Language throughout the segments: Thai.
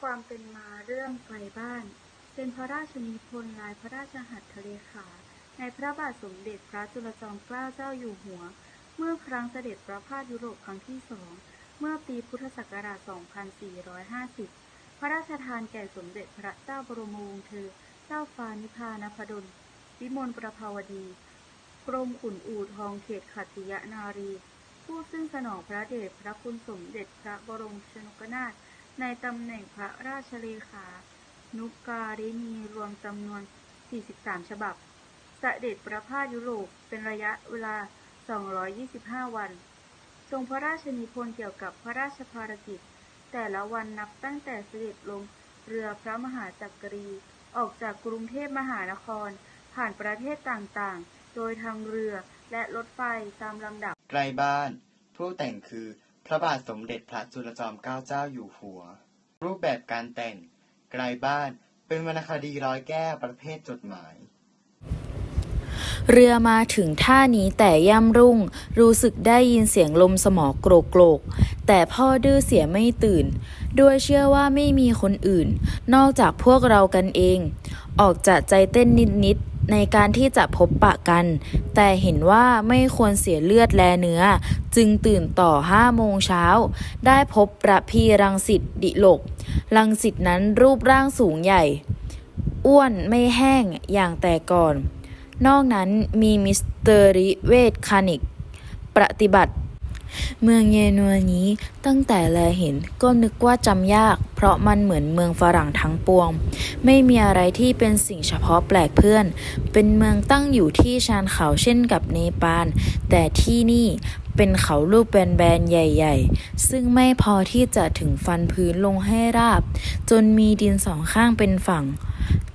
ความเป็นมาเรื่องไกลบ้าน เป็นพระราชนิพนธ์ลายพระราชหัตถเลขา ในพระบาทสมเด็จพระจุลจอมเกล้าเจ้าอยู่หัว เมื่อครั้งเสด็จประพาสยุโรปครั้งที่สองเมื่อปีพุทธศักราช 2450 พระราชทานแก่สมเด็จพระเจ้าบรมวงศ์เธอ เจ้าฟ้านิพานพดล วิมลประภาวดี กรมขุนอู่ทองเขตขัตติยนารี ผู้ซึ่งสนองพระเดชพระคุณสมเด็จพระบรมชนกนาถ ในตำแหน่งพระราชเลขานุกการินีรวมจำนวน 43 ฉบับเสด็จประพาสยุโรปเป็นระยะเวลา 225 วัน ทรงพระราชนิพนธ์เกี่ยวกับพระราชภารกิจ แต่ละวันนับตั้งแต่เสด็จลงเรือพระมหาจักรี ออกจากกรุงเทพมหานคร ผ่านประเทศต่างๆ โดยทางเรือและรถไฟตามลำดับใกล้บ้าน ผู้แต่งคือ พระบาทสมเด็จพระจุลจอมเกล้าเจ้าอยู่หัว รูปแบบการแต่ง ไกลบ้านเป็นวรรณคดีร้อยแก้วประเภทจดหมาย เรือมาถึงท่านี้แต่ย่ำรุ่ง รู้สึกได้ยินเสียงลมสมอโกรกโกรก แต่พ่อดื้อเสียไม่ตื่น ด้วยเชื่อว่าไม่มีคนอื่น นอกจากพวกเรากันเอง ออกจะใจเต้นนิดๆ ในการที่จะพบปะกัน แต่เห็นว่าไม่ควรเสียเลือดแลเนื้อ จึงตื่นต่อห้าโมงเช้า ได้พบประพีรังสิตดิโลก รังสิตนั้นรูปร่างสูงใหญ่ อ้วนไม่แห้งอย่างแต่ก่อน นอกนั้นมีมิสเตอร์ริเวทคานิก ปฏิบัติ เมืองเยนัวนี้ตั้งแต่แลเห็นก็นึกว่าจำยาก เพราะมันเหมือนเมืองฝรั่งทั้งปวง ไม่มีอะไรที่เป็นสิ่งเฉพาะแปลกเพื่อน เป็นเมืองตั้งอยู่ที่ชานเขาเช่นกับเนปาล แต่ที่นี่เป็นเขาลูกแบนๆใหญ่ๆ ซึ่งไม่พอที่จะถึงฟันพื้นลงให้ราบ จนมีดินสองข้างเป็นฝั่ง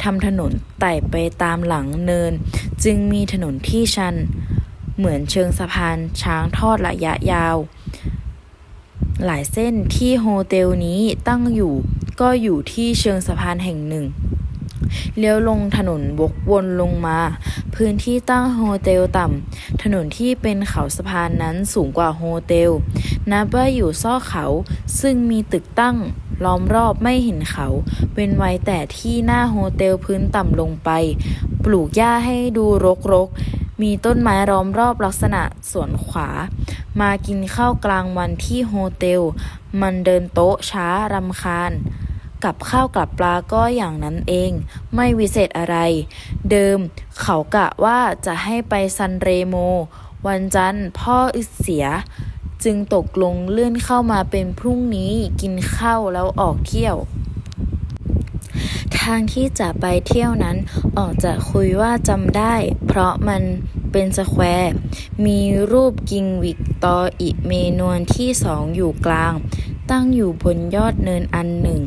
ทำถนนไต่ไปตามหลังเนิน จึงมีถนนที่ชัน เหมือนเชิงสะพานช้างทอดระยะยาว หลายเส้นที่โฮเทลนี้ตั้งอยู่ก็อยู่ที่เชิงสะพานแห่งหนึ่ง เลี้ยวลงถนนวกวนลงมา พื้นที่ตั้งโฮเทลต่ำ ถนนที่เป็นเขาสะพานนั้นสูงกว่าโฮเทลนับว่าอยู่ซอกเขาซึ่งมีตึกตั้งล้อมรอบไม่เห็นเขาเว้นไว้แต่ที่หน้าโฮเทลพื้นต่ำลงไป ปลูกหญ้าให้ดูรกๆ มีต้นไม้ล้อมรอบลักษณะสวนขวา มากินข้าวกลางวันที่โฮเทล มันเดินโต๊ะช้ารำคาญ กับข้าวกลับปลาก็อย่างนั้นเอง ไม่วิเศษอะไร เดิมเขากะว่าจะให้ไปซันเรโม วันจันทร์พ่ออึดเสีย จึงตกลงเลื่อนเข้ามาเป็นพรุ่งนี้กินข้าวแล้วออกเที่ยว ทางที่จะไปเที่ยวนั้นออกจะคุยว่าจำได้ เพราะมันเป็นสแควร์ มีรูปกิงวิกตอร์อิเมนวนที่สองอยู่กลาง ตั้งอยู่บนยอดเนินอันหนึ่ง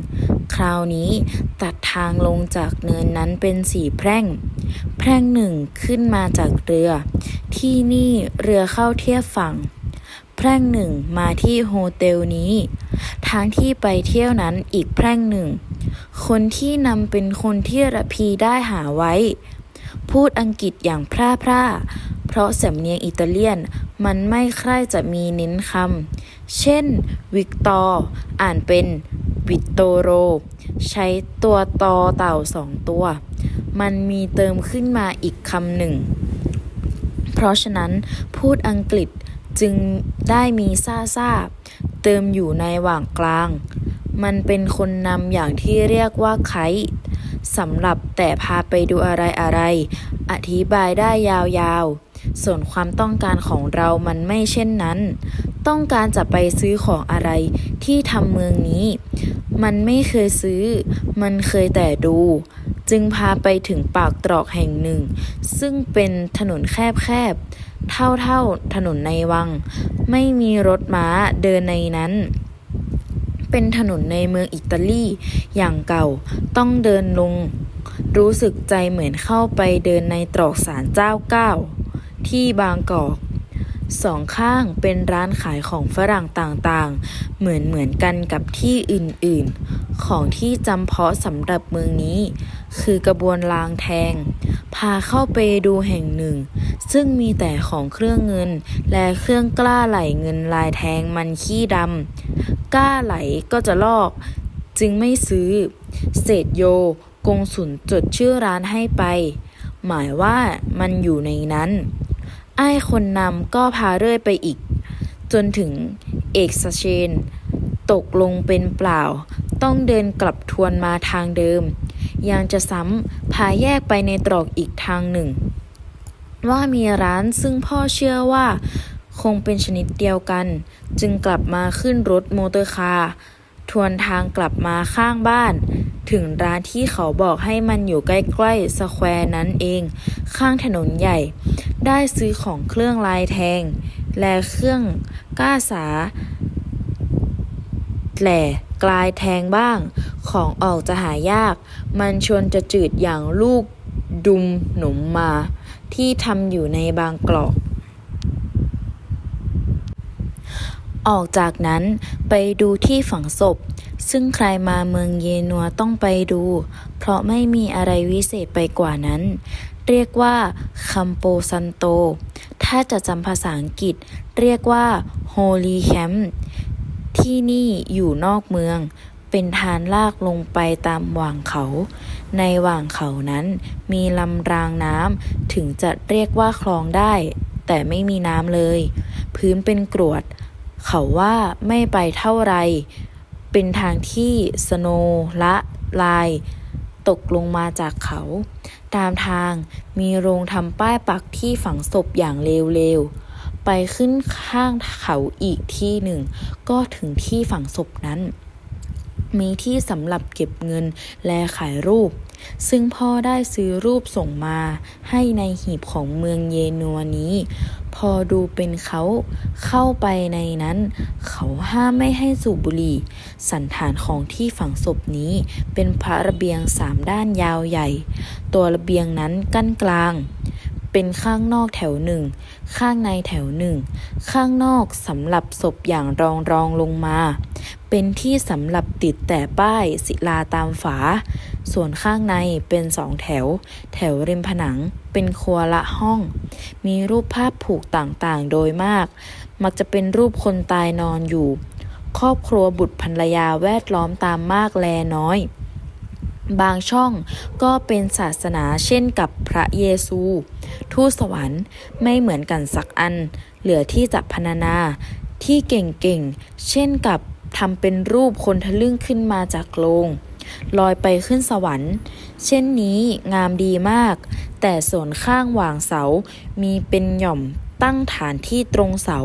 คราวนี้ตัดทางลงจากเนินนั้นเป็นสี่แพร่ง แพร่งหนึ่งขึ้นมาจากเรือ ที่นี่เรือเข้าเทียบฝั่ง แพร่งหนึ่งมาที่โฮเทลนี้ ทางที่ไปเที่ยวนั้นอีกแพร่งหนึ่ง คนที่นำเป็นคนที่ระพีได้หาไว้ พูดอังกฤษอย่างพร่าพร่าๆเพราะสำเนียงอิตาเลียนมันไม่ใคร่จะมีเน้นคำ เช่น วิกตอร์ อ่านเป็นวิตโตโร ใช้ตัวตอเต่าสองตัว มันมีเติมขึ้นมาอีกคำหนึ่ง เพราะฉะนั้นพูดอังกฤษจึงได้มีซ่าซ่าเติมอยู่ในหว่างกลาง มันเป็นคนนำอย่างที่เรียกว่าไคต์สำหรับแต่พาไปดูอะไรอะไร อธิบายได้ยาวๆ ส่วนความต้องการของเรามันไม่เช่นนั้น ต้องการจะไปซื้อของอะไรที่ทำเมืองนี้ มันไม่เคยซื้อ มันเคยแต่ดู จึงพาไปถึงปากตรอกแห่งหนึ่ง ซึ่งเป็นถนนแคบๆ เท่าๆถนนในวัง ไม่มีรถม้าเดินในนั้น เป็นถนนในเมืองอิตาลีอย่างเก่า ต้องเดินลง รู้สึกใจเหมือนเข้าไปเดินในตรอกศาลเจ้าเก้า ที่บางกอกสองข้างเป็นร้านขายของฝรั่งต่างๆ เหมือนเหมือนกันกับที่อื่นๆ ของที่จำเพาะสำหรับเมืองนี้ คือกระบวนรางแทง พาเข้าไปดูแห่งหนึ่ง ซึ่งมีแต่ของเครื่องเงินและเครื่องกล้าไหลเงินลายแทงมันขี้ดำ กล้าไหลก็จะลอก จึงไม่ซื้อ เศษโย กงสุนจดชื่อร้านให้ไป หมายว่ามันอยู่ในนั้น ไอ้คนนำก็พาเรื่อยไปอีก จนถึงเอกสเชน ตกลงเป็นเปล่า ต้องเดินกลับทวนมาทางเดิม ยังจะซ้ำพาแยกไปในตรอกอีกทางหนึ่ง ว่ามีร้านซึ่งพ่อเชื่อว่า คงเป็นชนิดเดียวกัน จึงกลับมาขึ้นรถมอเตอร์คาร์ทวนทางกลับมาข้างบ้าน ถึงร้านที่เขาบอกให้มันอยู่ใกล้ๆสแควร์นั้นเอง ข้างถนนใหญ่ ได้ซื้อของเครื่องลายแทง และเครื่องก้าสาแหล่กลายแทงบ้าง ของออกจะหายาก มันชวนจะจืดอย่างลูกดุมหนุมมา ที่ทำอยู่ในบางกรอก ออกจากนั้นไปดูที่ฝังศพ ซึ่งใครมาเมืองเยนัวต้องไปดู เพราะไม่มีอะไรวิเศษไปกว่านั้น เรียกว่าคัมโปซันโต ถ้าจะจำภาษาอังกฤษ เรียกว่า Holy Camp ที่นี่อยู่นอกเมือง เป็นทานลากลงไปตามหว่างเขา ในหว่างเขานั้นมีลำรางน้ำถึงจะเรียกว่าคลองได้ แต่ไม่มีน้ำเลย พื้นเป็นกรวด เขาว่าไม่ไปเท่าไร เป็นทางที่สโนละลาย ตกลงมาจากเขา ตามทางมีโรงทำป้ายปักที่ฝังศพอย่างเร็วๆ ไปขึ้นข้างเขาอีกที่หนึ่ง ก็ถึงที่ฝังศพนั้น มีที่สำหรับเก็บเงินและขายรูป ซึ่งพ่อได้ซื้อรูปส่งมาให้ในหีบของเมืองเยนัวนี้ พอดูเป็นเขาเข้าไปในนั้น เขาห้ามไม่ให้สูบบุหรี่ สันฐานของที่ฝังศพนี้เป็นพระระเบียงสามด้านยาวใหญ่ ตัวระเบียงนั้นกั้นกลาง เป็นข้างนอกแถวหนึ่ง ข้างในแถวหนึ่ง ข้างนอกสำหรับศพอย่างรองรองลงมา เป็นที่สำหรับติดแต่ป้ายศิลาตามฝา ส่วนข้างในเป็นสองแถว แถวริมผนังเป็นครัวละห้อง มีรูปภาพผูกต่างๆโดยมาก มักจะเป็นรูปคนตายนอนอยู่ ครอบครัวบุตรภรรยาแวดล้อมตามมากแลน้อย บางช่องก็เป็นศาสนาเช่นกับพระเยซู ทูตสวรรค์ไม่เหมือนกันสักอัน เหลือที่จะพรรณนาที่เก่งๆ เช่นกับทำเป็นรูปคนทะลึ่งขึ้นมาจากโลง ลอยไปขึ้นสวรรค์ เช่นนี้งามดีมาก แต่ส่วนข้างหว่างเสา มีเป็นหย่อมตั้งฐานที่ตรงเสา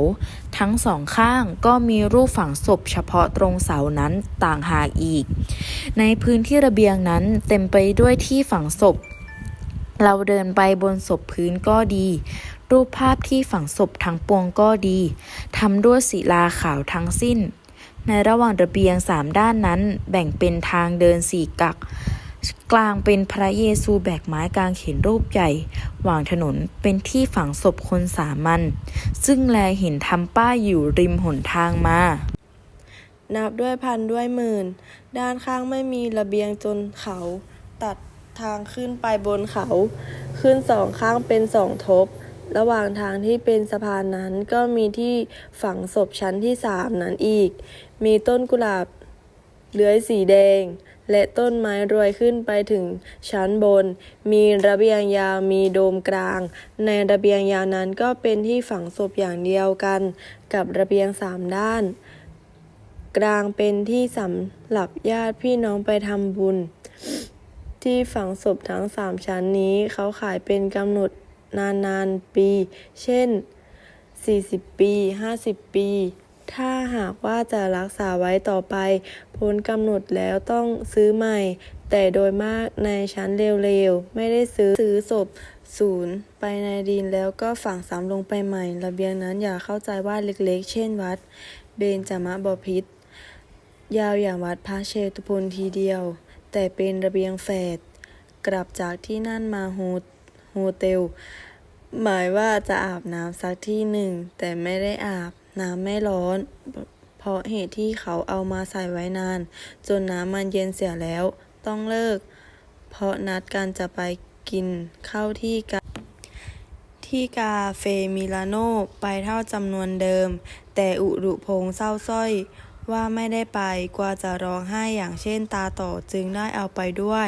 ทั้งสองข้างก็มีรูปฝังศพเฉพาะตรงเสานั้นต่างหากอีก ในพื้นที่ระเบียงนั้นเต็มไปด้วยที่ฝังศพ เราเดินไปบนศพพื้นก็ดี รูปภาพที่ฝังศพทั้งปวงก็ดีทำด้วยศิลาขาวทั้งสิ้น ในระหว่างระเบียงสามด้านนั้น แบ่งเป็นทางเดินสี่กัก กลางเป็นพระเยซูแบกไม้กางเขนรูปใหญ่วางถนนเป็นที่ฝังศพคนสามัญซึ่งแลเห็นทำป้ายอยู่ริมหนทางมานับด้วยพันด้วยหมื่น ด้านข้างไม่มีระเบียงจนเขา ตัดทางขึ้นไปบนเขา ขึ้นสองข้างเป็นสองทบ ระหว่างทางที่เป็นสะพานนั้นก็มีที่ฝังศพชั้นที่สามนั้นอีก มีต้นกุหลาบเลื้อยสีแดง และต้นไม้รวยขึ้นไปถึงชั้นบน มีระเบียงยาวมีโดมกลาง ในระเบียงยาวนั้นก็เป็นที่ฝังศพอย่างเดียวกัน กับระเบียงสามด้าน กลางเป็นที่สำหรับญาติพี่น้องไปทำบุญ ที่ฝังศพทั้งสามชั้นนี้เขาขายเป็นกำหนดนานๆปี เช่น 40 ปี 50 ปี ถ้าหากว่าจะรักษาไว้ต่อไป พ้นกำหนดแล้วต้องซื้อใหม่ แต่โดยมากในชั้นเร็วๆ ไม่ได้ซื้อซื้อศพศูนย์ไปในดินแล้วก็ฝังซ้ำลงไปใหม่ ระเบียงนั้นอย่าเข้าใจว่าเล็กๆ เช่นวัด เบญจมะบพิตรยาวอย่างวัดพระเชตุพนทีเดียว แต่เป็นระเบียงแฝดกลับจากที่นั่นมาโฮโฮเทลหมายว่าจะอาบน้ำสักที่หนึ่ง แต่ไม่ได้อาบ น้ำไม่ร้อน เพราะเหตุที่เขาเอามาใส่ไว้นาน จนน้ำมันเย็นเสียแล้ว ต้องเลิก เพราะนัดกันจะไปกินข้าวที่กาที่กาเฟมิลาโนไปเท่าจำนวนเดิม แต่อุรุพงษ์เศร้าสร้อยว่าไม่ได้ไปกว่าจะร้องไห้อย่างเช่นตาต่อจึงได้เอาไปด้วย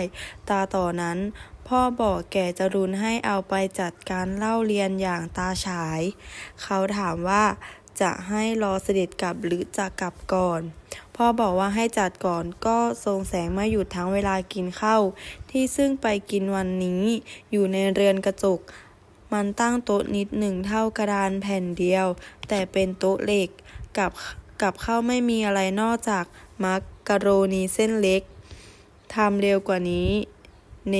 ตาต่อนั้น พ่อบอกแก่จรุนให้เอาไปจัดการเล่าเรียนอย่างตาฉาย เขาถามว่า จะให้รอเสด็จกลับหรือจะกลับก่อนพ่อบอกว่าให้จัดก่อนก็ทรงแสงม่หยุดทั้งเวลากินข้าวที่ซึ่งไปกินวันนี้ อยู่ในเรือนกระจก มันตั้งโต๊ะนิดหนึ่งเท่ากระดานแผ่นเดียว แต่เป็นโต๊ะเหล็กกับกับข้าวไม่มีอะไรนอกจากมักกะโรนีเส้นเล็กทำเร็วกว่านี้เน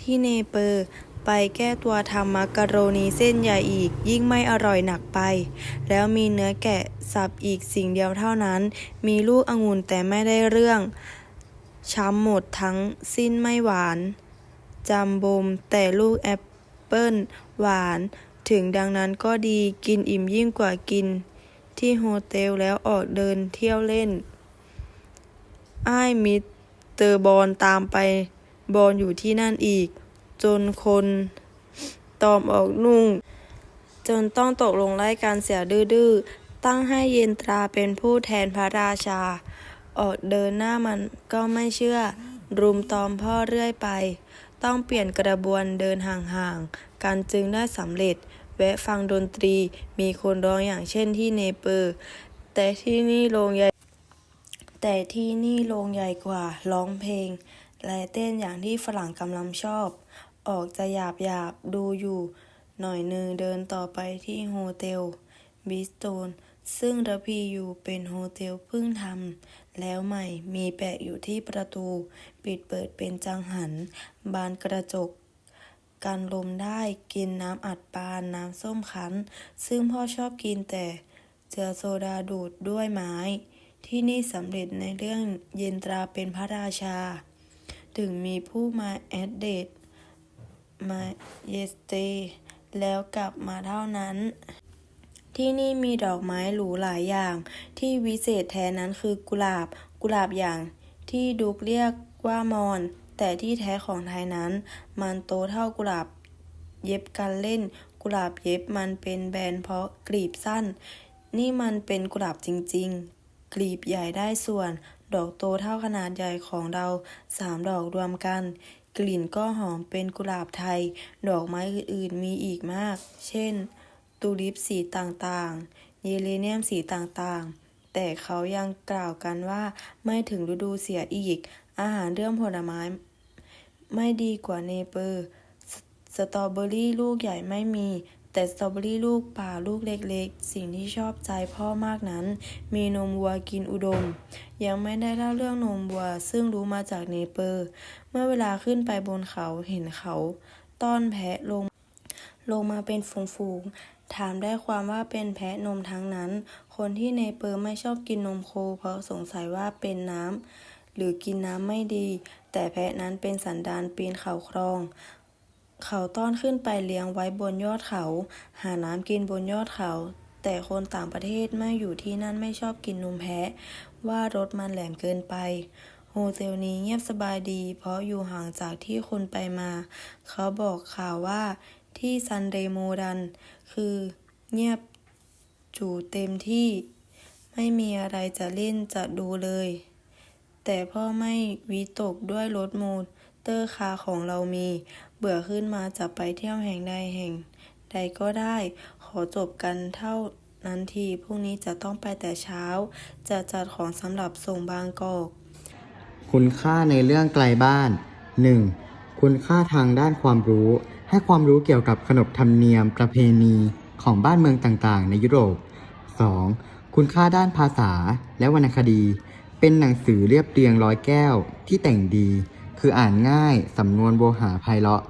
ที่เนเปอร์ ไปแก้ตัวทำมักกะโรนีเส้นใหญ่อีก ยิ่งไม่อร่อยหนักไป แล้วมีเนื้อแกะสับอีกสิ่งเดียวเท่านั้น มีลูกองุ่นแต่ไม่ได้เรื่อง ช้ำหมดทั้งสิ้นไม่หวานจำบมแต่ลูกแอปเปิ้ลหวาน ถึงดังนั้นก็ดีกินอิ่มยิ่งกว่ากิน ที่โฮเทลแล้วออกเดินเที่ยวเล่น อ้ายมิเตอร์บอลตามไปบอลอยู่ที่นั่นอีก จนคนตอมออกนุ่ง จนต้องตกลงไล่การเสียดื้อๆ ตั้งให้เย็นตราเป็นผู้แทนพระราชา ออกเดินหน้ามันก็ไม่เชื่อ รุมตอมพ่อเรื่อยไป ต้องเปลี่ยนกระบวนเดินห่างๆกันจึงได้สำเร็จ แวะฟังดนตรีมีคนร้องอย่างเช่นที่เนเปอร์ แต่ที่นี่โรงใหญ่ แต่ที่นี่โรงใหญ่กว่าร้องเพลง และเต้นอย่างที่ฝรั่งกำลังชอบ ออกจะหยาบหยาบดูอยู่ หน่อยนึงเดินต่อไปที่โฮเทลบิสโตนซึ่งระพีอยู่เป็นโฮเทลเพิ่งทำแล้วใหม่มีแปะอยู่ที่ประตู ปิดเปิดเป็นจังหัน บานกระจกกันลมได้กินน้ำอัดปานน้ำส้มคั้นซึ่งพ่อชอบกินแต่เจือโซดาดูดด้วยไม้ ที่นี่สำเร็จในเรื่องเย็นตราเป็นพระราชา ถึงมีผู้มาแอดเดต มาเยสเตแล้วกลับมาเท่านั้น ที่นี่มีดอกไม้หรูหลายอย่าง ที่วิเศษแทนนั้นคือกุหลาบ กุหลาบอย่าง ที่ดุกเรียกว่ามอน แต่ที่แท้ของไทยนั้น มันโตเท่ากุหลาบ เย็บกันเล่น กุหลาบเย็บมันเป็นแบนเพราะกลีบสั้น นี่มันเป็นกุหลาบจริง ๆ กลีบใหญ่ได้ส่วน ดอกโตเท่าขนาดใหญ่ของเราสามดอกรวมกัน กลิ่นก็หอมเป็นกุหลาบไทย ดอกไม้อื่นๆมีอีกมาก เช่น ตูลิปสีต่างๆ เยเลเนียมสีต่างๆ แต่เขายังกล่าวกันว่าไม่ถึงฤดูเสียอีก อาหารเรื่องผลไม้ ไม่ดีกว่าเนเปอร์สสตรอเบอรี่ลูกใหญ่ไม่มี แต่สตรอเบอรี่ลูกป่าลูกเล็กๆ สิ่งที่ชอบใจพ่อมากนั้น มีนมวัวกินอุดม ยังไม่ได้เล่าเรื่องนมวัวซึ่งรู้มาจากเนเปอร์ เมื่อเวลาขึ้นไปบนเขาเห็นเขา ต้อนแพะลง ลงมาเป็นฝูงๆ ถามได้ความว่าเป็นแพะนมทั้งนั้น คนที่ในเปอร์ไม่ชอบกินนมโค เพราะสงสัยว่าเป็นน้ำหรือกินน้ำไม่ดี แต่แพะนั้นเป็นสันดานปีนเขาครอง เขาต้อนขึ้นไปเลี้ยงไว้บนยอดเขา หาน้ำกินบนยอดเขา แต่คนต่างประเทศไม่อยู่ที่นั่นไม่ชอบกินนมแพะ ว่ารสมันแหลมเกินไป โฮเทลนี้เงียบสบายดี เพราะอยู่ห่างจากที่คนไปมา เขาบอกข่าวว่าที่ซันเดโมดัน คือเงียบจูเต็มที่ ไม่มีอะไรจะเล่นจะดูเลย แต่พ่อไม่วิตกด้วยรถโมเตอร์คาร์ของเรามี บื่อขึ้นมาจะไปเที่ยวแห่งใดแห่ง ใดก็ได้ ขอจบกันเท่านั้นทีพรุ่งนี้จะต้องไปแต่เช้า จะจัดของสำหรับส่งบางกอก คุณค่าในเรื่องไกลบ้าน 1. คุณค่าทางด้านความรู้ ให้ความรู้เกี่ยวกับขนบธรรมเนียมประเพณีของบ้านเมืองต่างๆ ในยุโรป 2. คุณค่าด้านภาษาและวรรณคดี เป็นหนังสือเรียบเรียงร้อยแก้วที่แต่งดี คืออ่านง่าย สำนวนโวหาไพเราะ